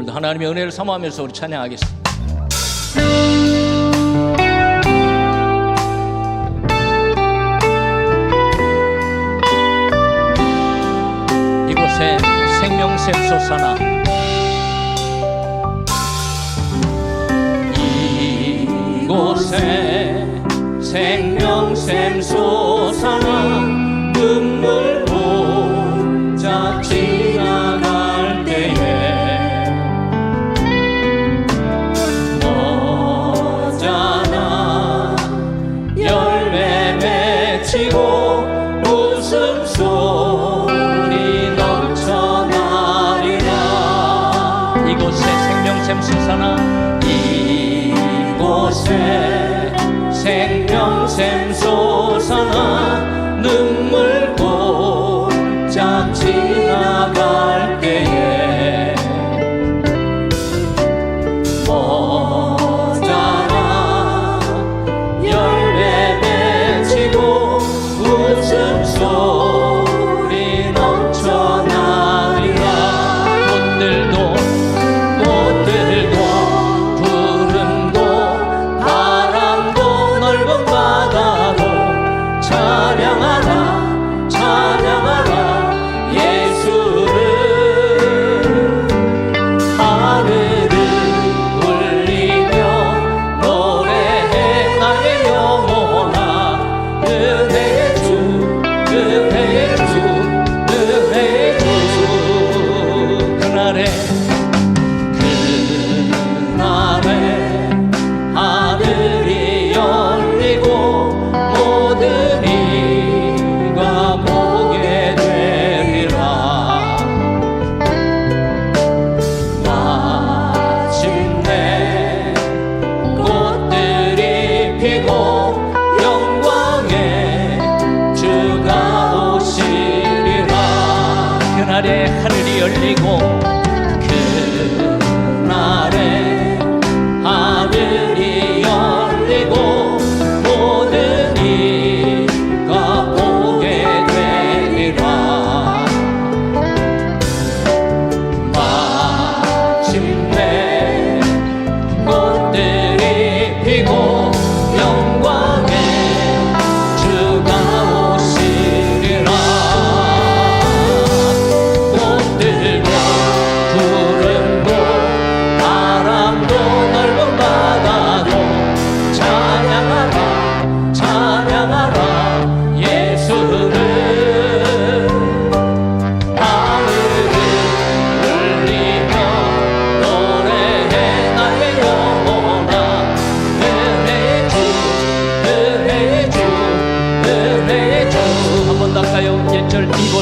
오늘도 하나님의 은혜를 사모하면서 우리 찬양하겠습니다. 이곳에 생명샘 솟아나 이곳에 생명샘 솟 눈물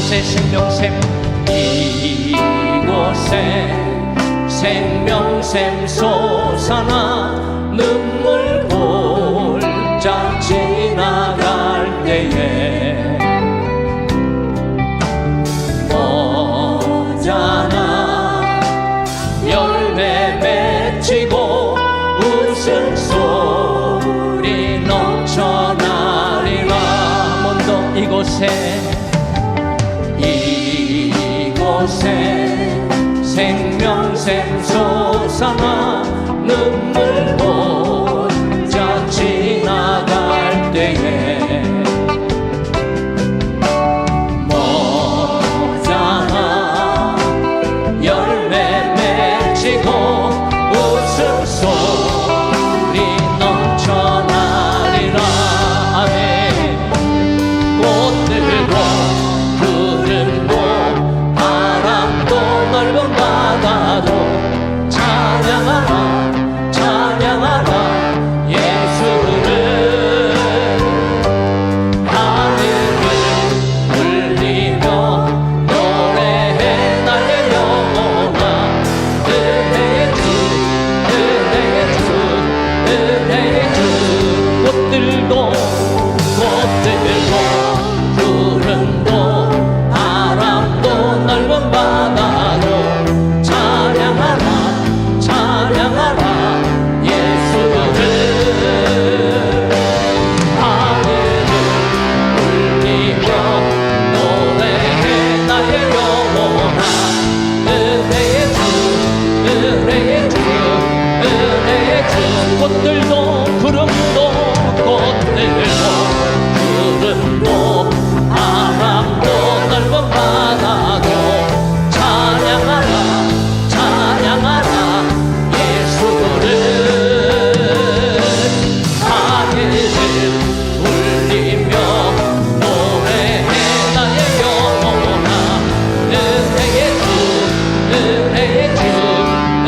이곳에 생명샘 이곳에 생명샘 솟아나 눈물 골짝 지나갈 때에 모자나 열매 맺히고 웃음 소리 넘쳐나리라 먼저 이곳에 이곳에 생명샘 솟아나 눈물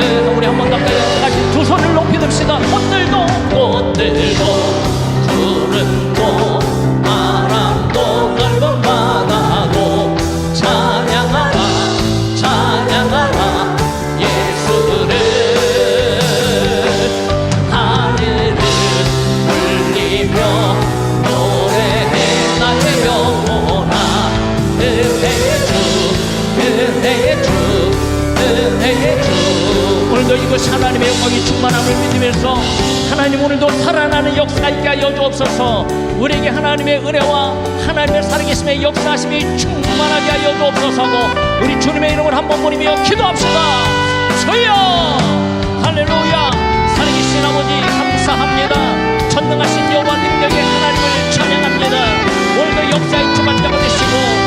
그래서 우리 한 번 더 다시 두 손을 높이 듭시다. 꽃들도 꽃들도 푸른 꽃 충만함을 믿으면서 하나님 오늘도 살아나는 역사 있게 하여 주옵소서. 우리에게 하나님의 은혜와 하나님의 살아계심의 역사심이 충만하게 하여 주옵소서 우리 주님의 이름을 한번 부리며 기도합시다. 소여! 할렐루야! 살아계신 아버지 감사합니다. 전능하신 여호와 능력의 하나님을 찬양합니다. 오늘도 역사의 주만 되시고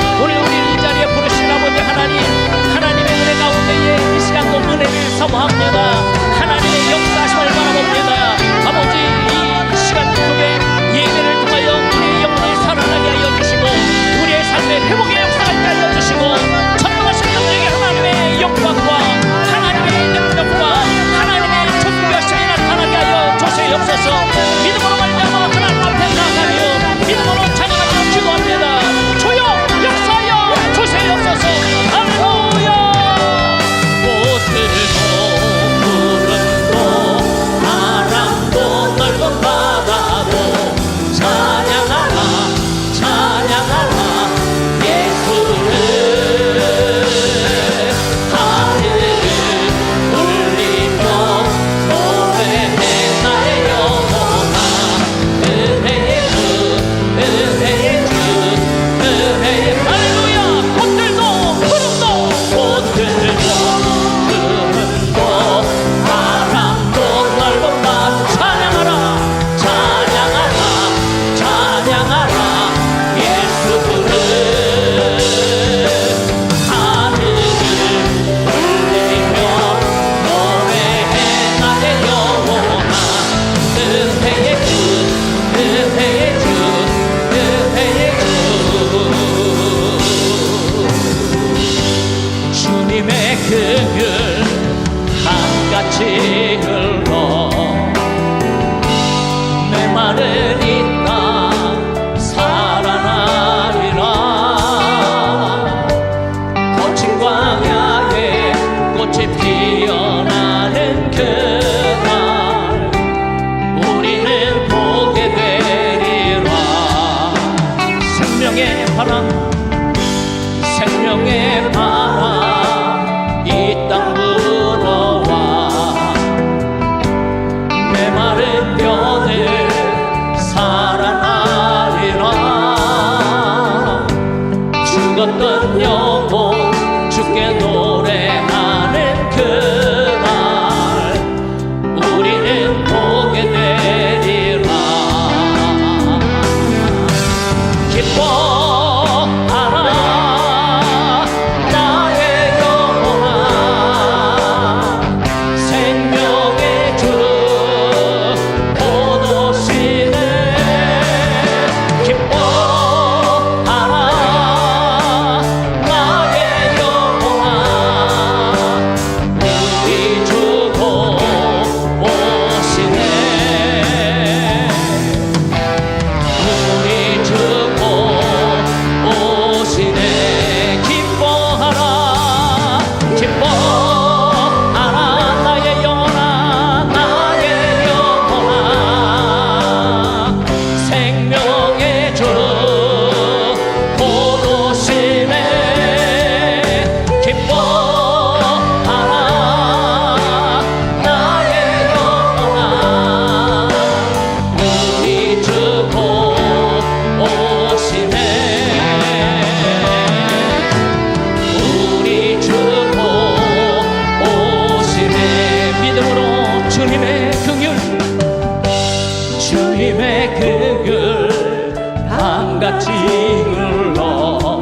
걸로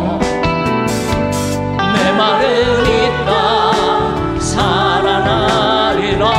내 말을 읽어 살아나리라.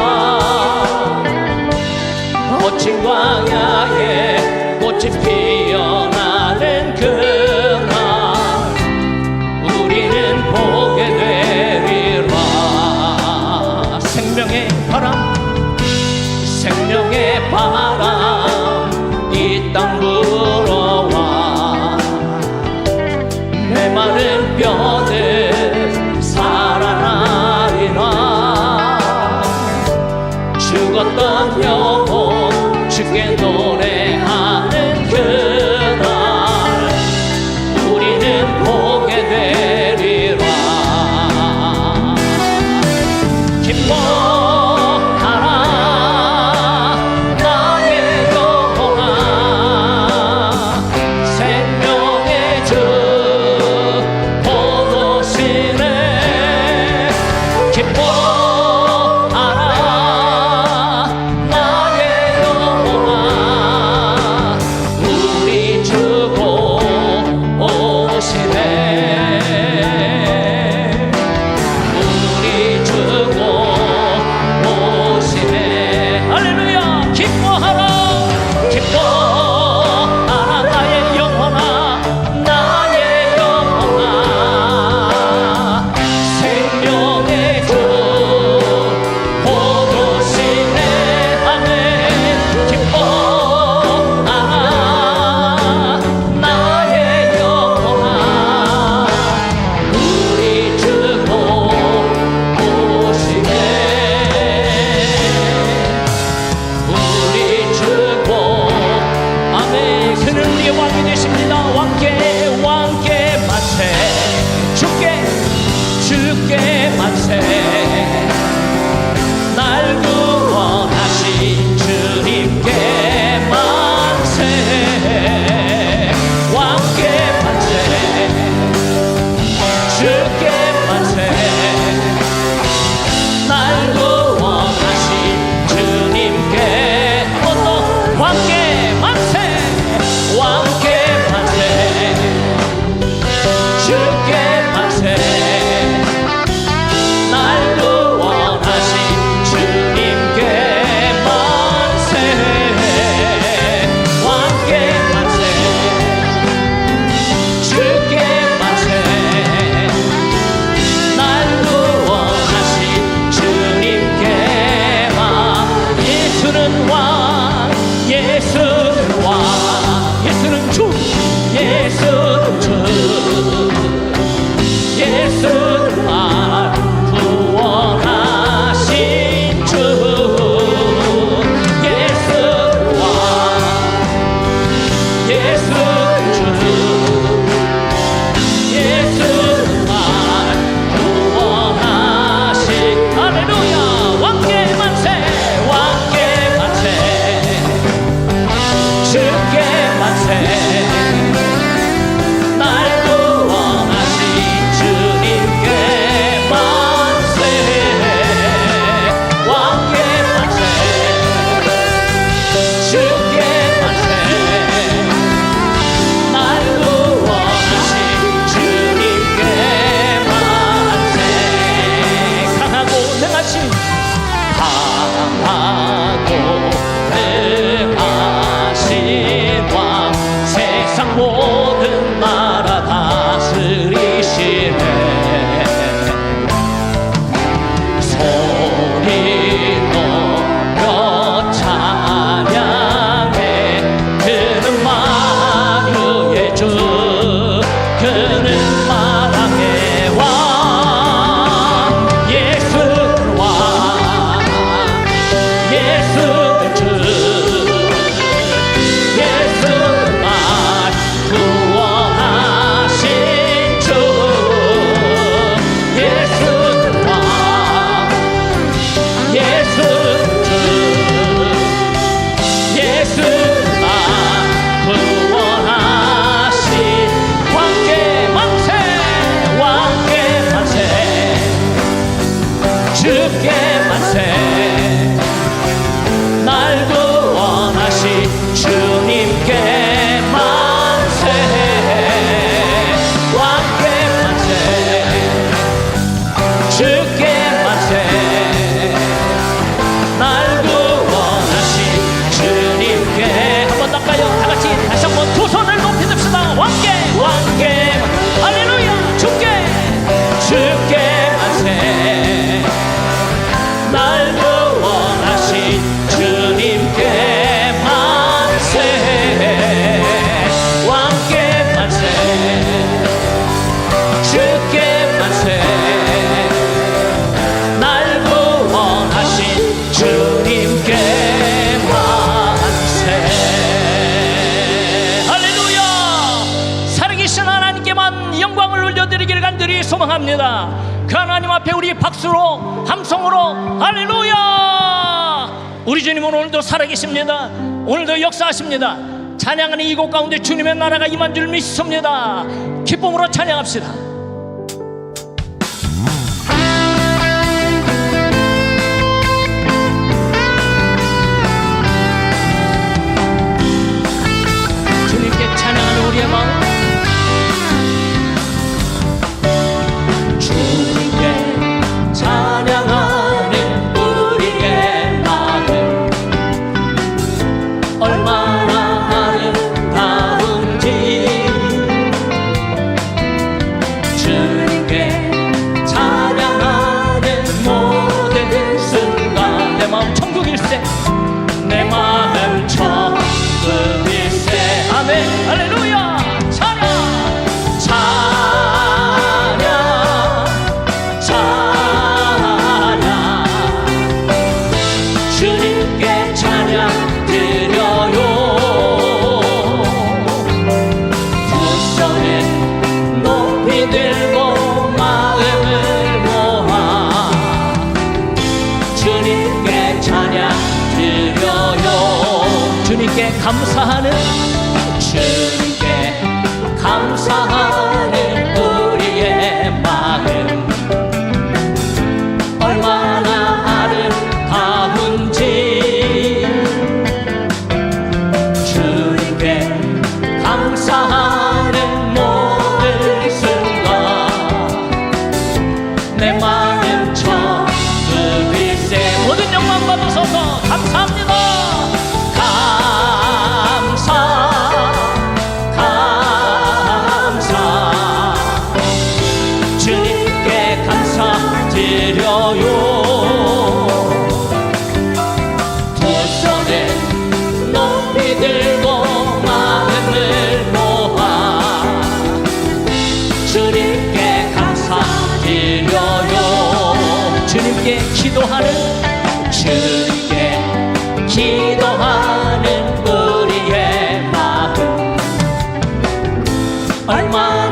찬송합니다. 그 하나님 앞에 우리 박수로 함성으로 할렐루야! 우리 주님은 오늘도 살아계십니다. 오늘도 역사하십니다. 찬양하는 이곳 가운데 주님의 나라가 임한 줄 믿습니다. 기쁨으로 찬양합시다.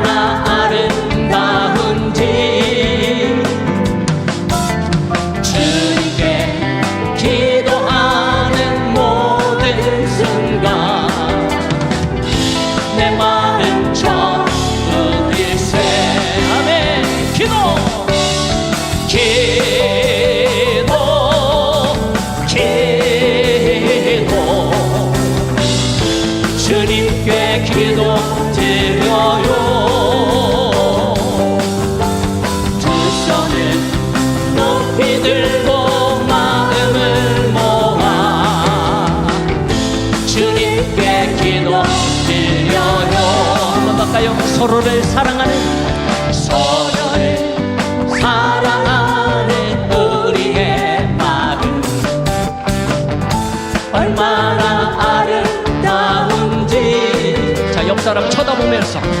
너무나 아름다워 사람 쳐다보면서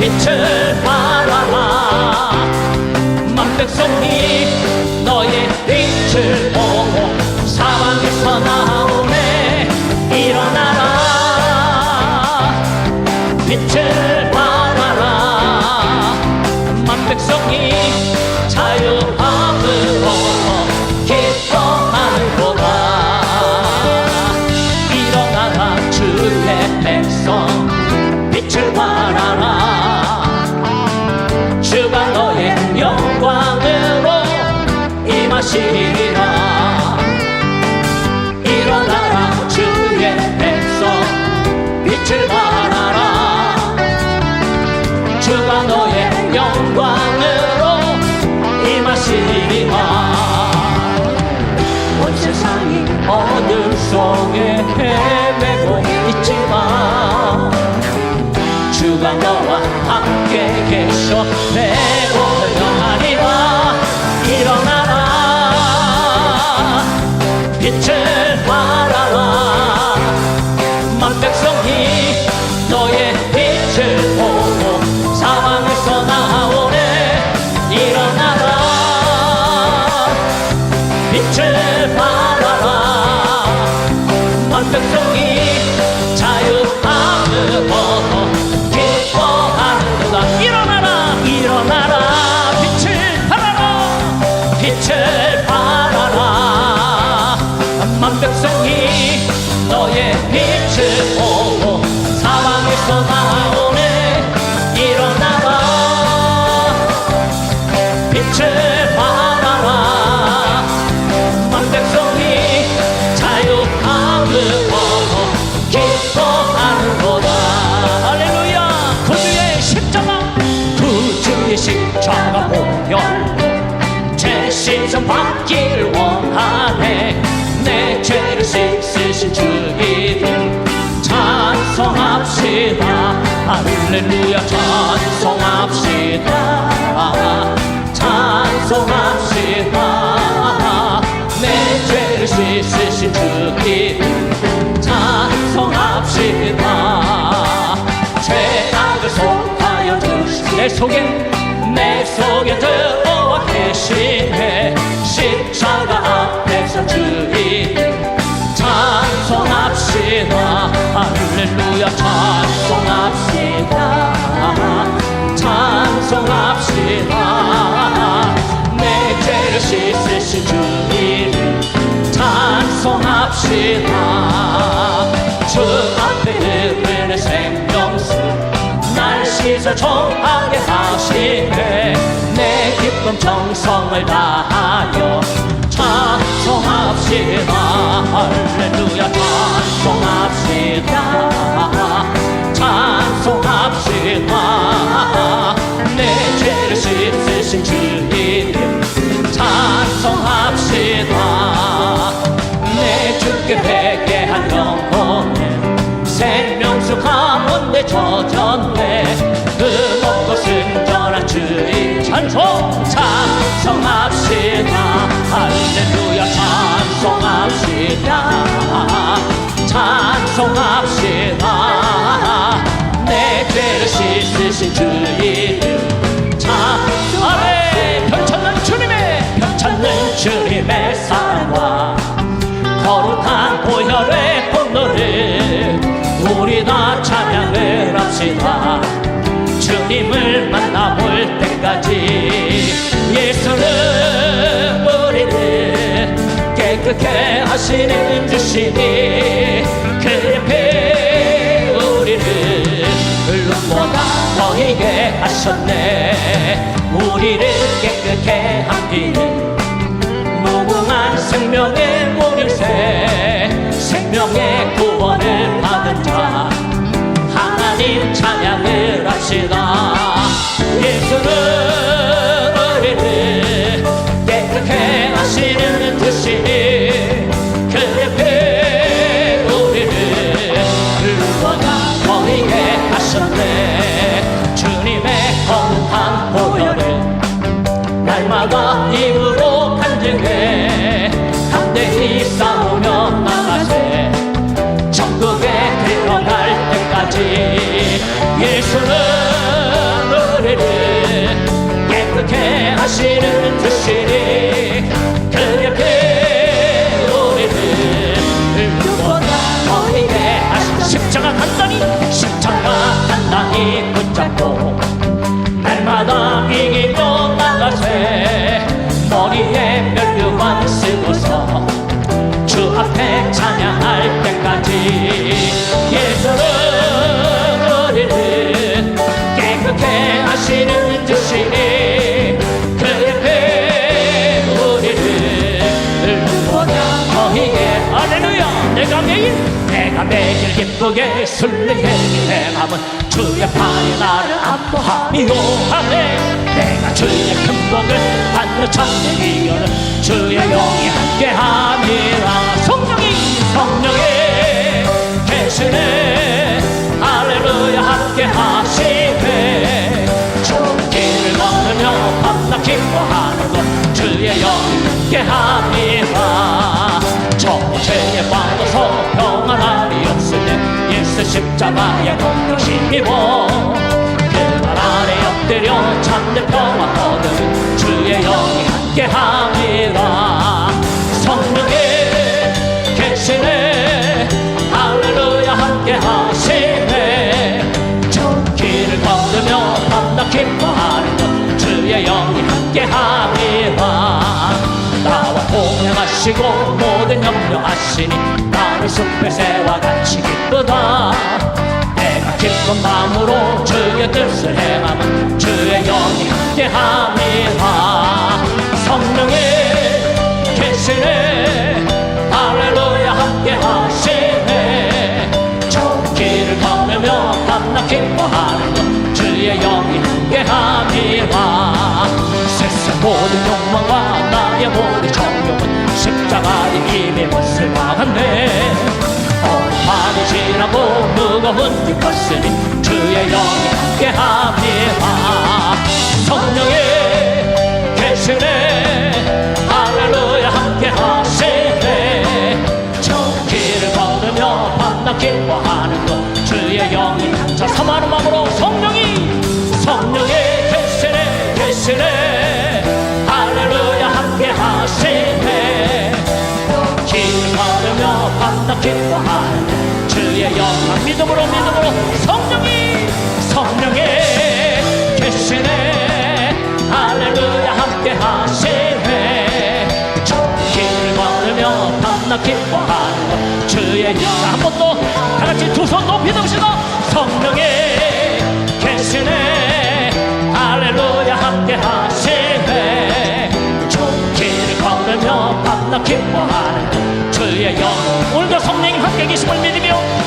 빛을 바라라. 만백성이 너의 빛을 보고 사방에서 나오네. 일어나라. 빛을 바라라. 만백성이 만백 할렐루야 찬송합시다. 찬송합시다. 내 죄를 씻으신 주 이름 찬송합시다. 죄악을 속하여 주신 내 속에 내 속에 들어와 계시네. 십자가 앞에서 주 이름 찬송합시다. 할렐루야 찬 찬송합시다. 내 죄를 씻으신 주 이름 찬송합시다. 주 앞에 흐르는 생명수 날 씻어 정하게 하시네 내 기쁨 정성을 다하여 찬송합시다 젖었네. 그 먹고 순전한 주의 찬송 찬송합시다. 할렐루야 찬송합시다. 찬송합시다. 내 죄를 씻으신 주 이름 찬송하네 편찮는 주님의 편찮는 주님의 사랑과 거룩한 보혈의 우리 다 찬양을 합시다. 주님을 만나볼 때까지 예수는 우리를 깨끗게 하시는 주시니 그의 우리를 눈보다 너희게 하셨네. 우리를 깨끗게 하나님 찬양을 합시다. 예수는 우리를 깨끗게 하시는 주시니 그의 우리를 불러다 너희게 하셨네. 주님의 거룩한 보혈을 날마다 입으로 간증해. 담대히 싸우 때까지 예수는 우리를 깨끗게 하시는 주시니 그렇게 우리를 너희게 하신 십자가 단단히 십자가 단단히 붙잡고 날마다 이기고 나가세 머리에 멸류관 쓰고서 주 앞에 찬양할 때 매일 내가 매일 기쁘게 술래의 행함은 주의 팔이 나를 안보함이요 아멘 내가 주의 큰 복을 받는 참된 이유는 주의 영이 함께함이라. 성령이 성령이 계시네. 할렐루야 함께 하시네. 주길을 걸으며 밤낮 기뻐하는 것 주의 영이 함께 함이 예수 십자가에 공로 힘입어 그날 아래 엎드려 참된 평화 얻은 주의 영이 함께 함이라 성령이 계시네. 할렐루야 함께 하시네. 저 길을 걸으며 밤낮 기뻐하는 것 주의 영이 함께 함이 동행하시고 모든 염려하시니 나를 숲의 새와 같이 기쁘다. 내가 기쁜 마음으로 주의 뜻을 행하면 주의 영이 함께 함이라. 성령이 계시네. 할렐루야 함께 하시네. 저 길을 걸으며 밤낮 기뻐하는 것 주의 영이 함께 함이라. 세상 모든 욕망과 나의 모든 정욕은 십자가에 이미 못을 막았네 어둠이 지나고 무거운 이 컸으니 주의 영이 함께 함이라 성령이 계시네. 할렐루야 함께 하시네. 저 길을 걸으며 밤낮 기뻐하는 것? 주의 영이 자 사마는 마음으로 성령이 성령이 계시네 계시네 기뻐하는 것 주의 영광. 믿음으로 믿음으로 성령이 성령이 계시네. 할렐루야 함께 하시네. 저 길을 걸으며 밤낮 것 주의 영한 번 더 다같이 두 손 높이 듭시다. 성령이 계시네. 할렐루야 함께 하시네. 저 길을 걸으며 밤낮 것 주의 영오 계심을 믿으며